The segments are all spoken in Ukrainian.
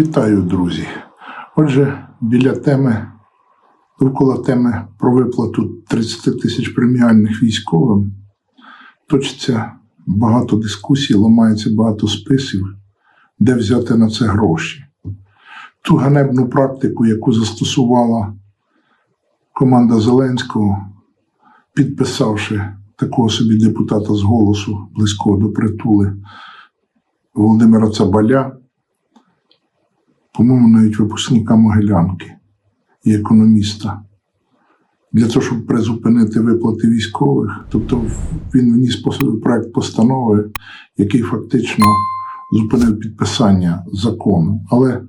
Вітаю, друзі. Отже, біля теми, довкола теми про виплату 30 тисяч преміальних військовим точиться багато дискусій, ламається багато списів, де взяти на це гроші. Ту ганебну практику, яку застосувала команда Зеленського, підписавши такого собі депутата з голосу близького до притули Володимира Цабаля по-моєму, навіть випускника Могилянки і економіста, для того, щоб призупинити виплати військових. Тобто він вніс проект постанови, який фактично зупинив підписання закону. Але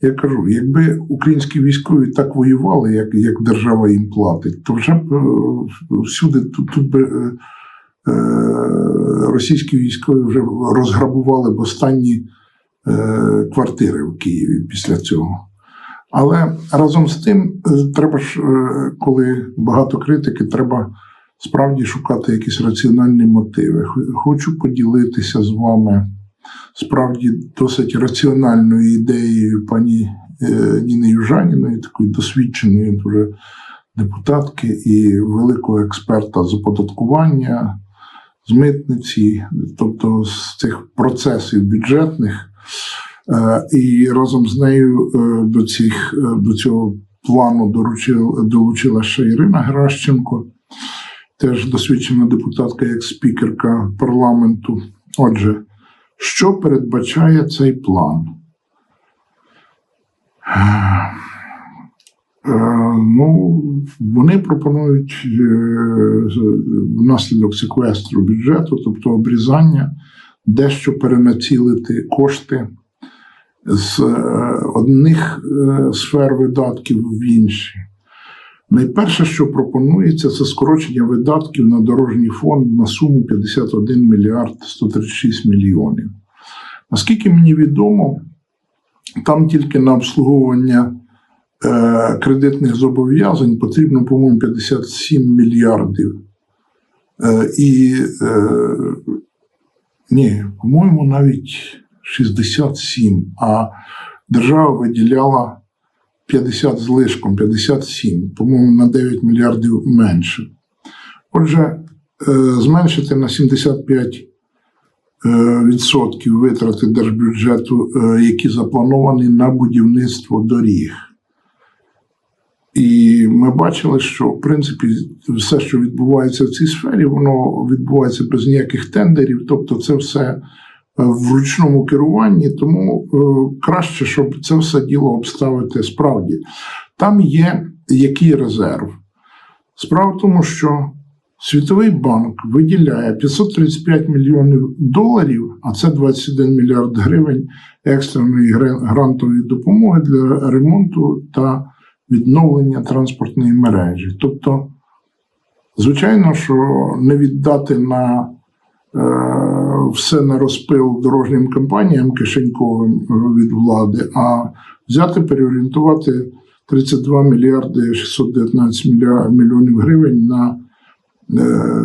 я кажу, якби українські військові так воювали, як, як держава їм платить, то вже б е, всюди тут, тут би. е, е, Російські військові вже розграбували б останні квартири в Києві після цього. Але разом з тим, е, треба ж, е, коли багато критики, треба справді шукати якісь раціональні мотиви. Хочу поділитися з вами справді досить раціональною ідеєю пані е, Ніни Южаніної, такої досвідченої дуже депутатки і великого експерта з оподаткування, з митниці, тобто з цих процесів бюджетних. Е, І разом з нею е, до, цих, е, до цього плану долучила ще Ірина Геращенко, теж досвідчена депутатка як спікерка парламенту. Отже, що передбачає цей план? Ну, вони пропонують внаслідок секвестру бюджету, тобто обрізання, дещо перенацілити кошти з е, одних е, сфер видатків в інші. Найперше, що пропонується, це скорочення видатків на дорожній фонд на суму 51 мільярд 136 мільйонів. Наскільки мені відомо, там тільки на обслуговування е, кредитних зобов'язань потрібно, по-моєму, 57 мільярдів. Е, і, е, ні, по-моєму, навіть 67, а держава виділяла 50 з лишком, 57, по-моєму, на 9 мільярдів менше. Отже, е, зменшити на 75 е, відсотків витрати держбюджету, е, які заплановані на будівництво доріг. І ми бачили, що в принципі все, що відбувається в цій сфері, воно відбувається без ніяких тендерів, тобто це все е, в ручному керуванні, тому е, краще, щоб це все діло обставити справді. Там є який резерв. Справа в тому, що Світовий банк виділяє 535 мільйонів доларів, а це 21 мільярд гривень екстреної грантової допомоги для ремонту та відновлення транспортної мережі. Тобто, звичайно, що не віддати на е, все на розпил дорожнім компаніям кишеньковим е, від влади, а взяти, переорієнтувати 32 мільярди 619 мільйонів гривень на е,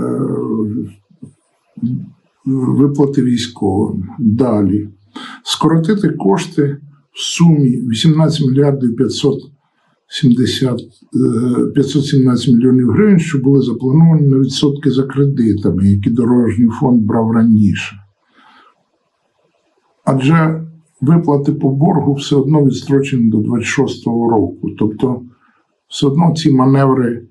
виплати військовим. Далі. Скоротити кошти в сумі 18 мільярдів 500 70, 517 е, мільйонів гривень, що були заплановані на відсотки за кредитами, які дорожній фонд брав раніше. Адже виплати по боргу все одно відстрочені до 26-го року. Тобто, все одно ці маневри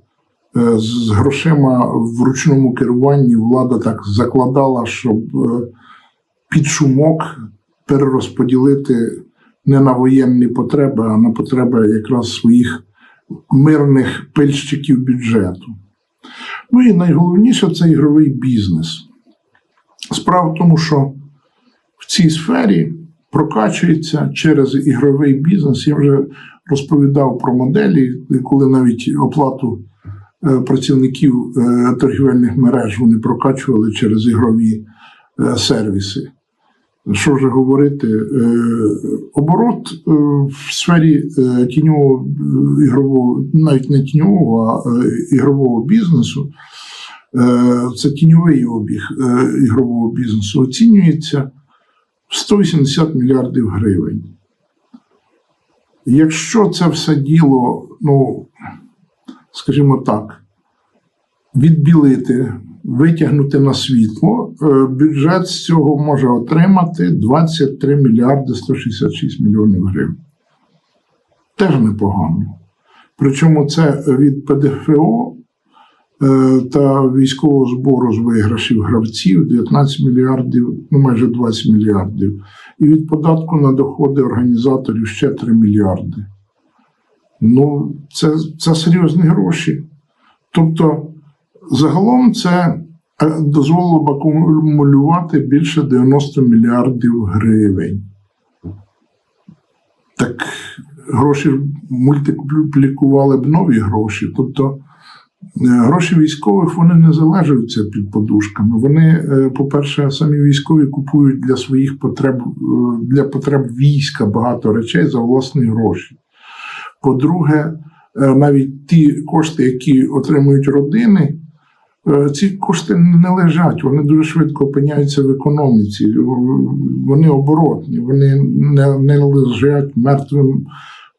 е, з грошима в ручному керуванні влада так закладала, щоб е, під шумок перерозподілити не на воєнні потреби, а на потреби якраз своїх мирних пильщиків бюджету. Ну і найголовніше це ігровий бізнес. Справа в тому, що в цій сфері прокачується через ігровий бізнес. Я вже розповідав про моделі, коли навіть оплату е, працівників е, торгівельних мереж вони прокачували через ігрові е, сервіси. Що вже говорити, е, оборот е, в сфері е, тіньового ігрового, навіть не тіньового, а ігрового бізнесу, це тіньовий обіг ігрового бізнесу, оцінюється в 180 мільярдів гривень. Якщо це все діло, ну, скажімо так, відбілити, витягнути на світло, е, бюджет з цього може отримати 23 мільярди 166 мільйонів гривень. Теж непогано. Причому це від ПДФО е, та військового збору з виграшів гравців 19 мільярдів, ну майже 20 мільярдів. І від податку на доходи організаторів ще 3 мільярди. Ну, це, це серйозні гроші. Тобто, загалом це е, дозволило б акумулювати більше 90 мільярдів гривень. Так гроші мультиплікували б нові гроші. Тобто е, гроші військових вони не залежуються під подушками. Вони, е, по-перше, самі військові купують для своїх потреб, для потреб війська багато речей за власні гроші. По-друге, навіть ті кошти, які отримують родини, ці кошти не лежать, вони дуже швидко опиняються в економіці. Вони оборотні, вони не, не лежать мертвим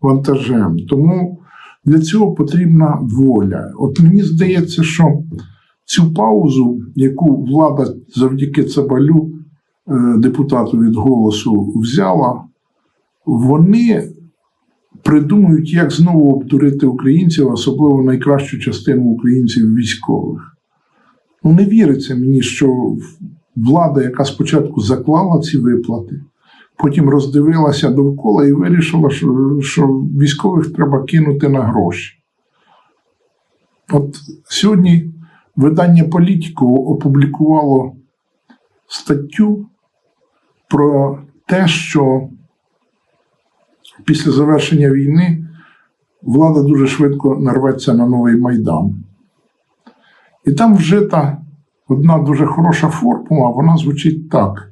вантажем. Тому для цього потрібна воля. От мені здається, що цю паузу, яку влада завдяки Цабалю, е, депутату від голосу, взяла, вони придумують, як знову обдурити українців, особливо найкращу частину українців військових. Ну, не віриться мені, що влада, яка спочатку заклала ці виплати, потім роздивилася довкола і вирішила, що, що військових треба кинути на гроші. От сьогодні видання Політико опублікувало статтю про те, що після завершення війни влада дуже швидко нарветься на новий майдан. І там вжита одна дуже хороша формула, вона звучить так: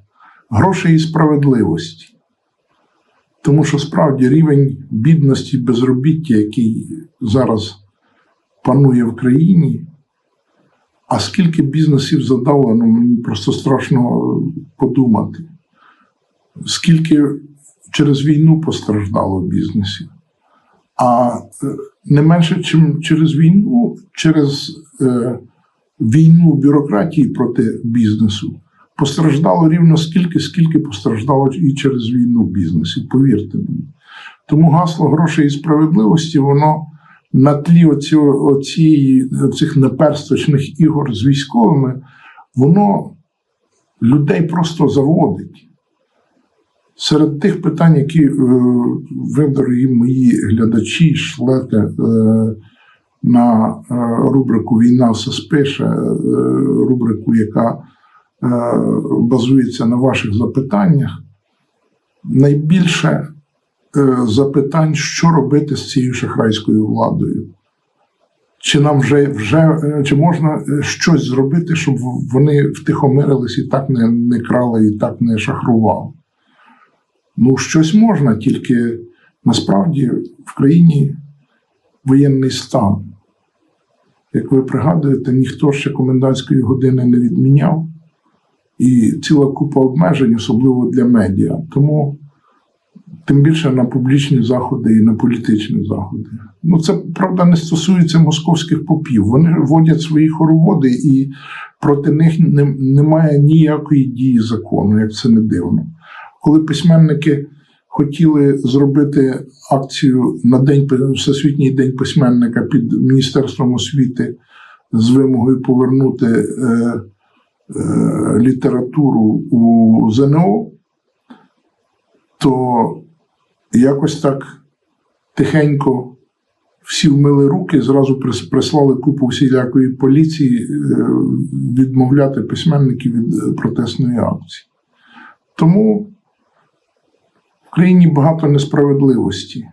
гроші і справедливості. Тому що справді рівень бідності безробіття, який зараз панує в країні, а скільки бізнесів задавлено, мені просто страшно подумати. Скільки через війну постраждало бізнесів. А е, не менше, чим через війну, через е, війну бюрократії проти бізнесу постраждало рівно стільки, скільки постраждало і через війну бізнесів, повірте мені. Тому гасло грошей і справедливості, воно на тлі оці, оці, цих неперсточних ігор з військовими, воно людей просто заводить. Серед тих питань, які е, ви, дорогі мої глядачі, шлете е, на е, рубрику Війна все спише, е, рубрику, яка е, базується на ваших запитаннях, найбільше запитань, що робити з цією шахрайською владою. Чи нам вже вже чи можна щось зробити, щоб вони втихомирились і так не, не крали, і так не шахрували? Ну, щось можна, тільки насправді в країні воєнний стан. Як ви пригадуєте, ніхто ще комендантської години не відміняв, і ціла купа обмежень, особливо для медіа. Тому тим більше на публічні заходи і на політичні заходи. Ну, це правда не стосується московських попів. Вони вводять свої хороводи, і проти них немає ніякої дії закону, як це не дивно коли письменники хотіли зробити акцію на день Всесвітній день письменника під Міністерством освіти з вимогою повернути е, е, літературу у ЗНО, то якось так тихенько всі вмили руки, зразу прис- прислали купу всілякої поліції е, відмовляти письменників від е, протестної акції. Тому країні багато несправедливості.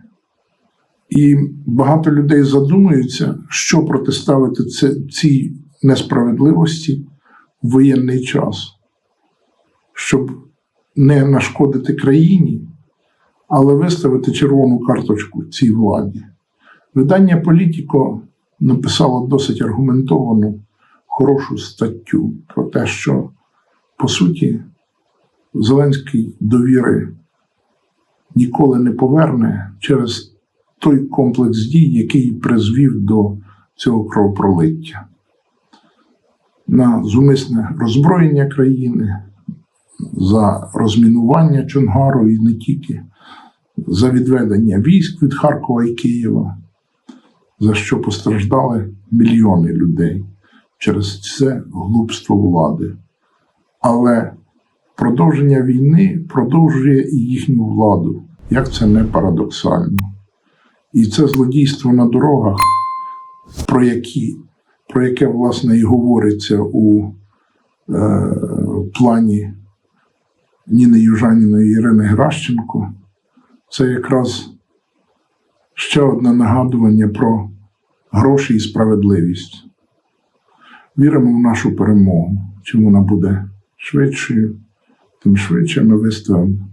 І багато людей задумуються, що протиставити це, цій несправедливості в воєнний час, щоб не нашкодити країні, але виставити червону карточку цій владі. Видання Політіко написало досить аргументовану, хорошу статтю про те, що по суті Зеленський довіри ніколи не поверне через той комплекс дій, який призвів до цього кровопролиття. На зумисне роззброєння країни, за розмінування Чонгару і не тільки, за відведення військ від Харкова і Києва, за що постраждали мільйони людей через це глупство влади. Але продовження війни продовжує і їхню владу. Як це не парадоксально? І це злодійство на дорогах, про, які, про яке, власне, і говориться у е, плані Ніни Южаніної Ірини Гращенко, це якраз ще одне нагадування про гроші і справедливість. Віримо в нашу перемогу. Чим вона буде швидшою, тим швидше ми виставимо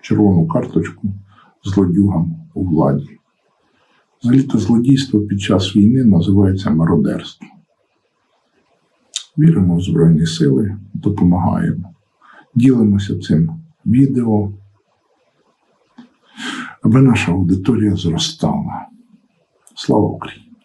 червону карточку злодюгам у владі. Взагалі-то злодійство під час війни називається мародерство. Віримо в Збройні Сили, допомагаємо. Ділимося цим відео, аби наша аудиторія зростала. Слава Україні!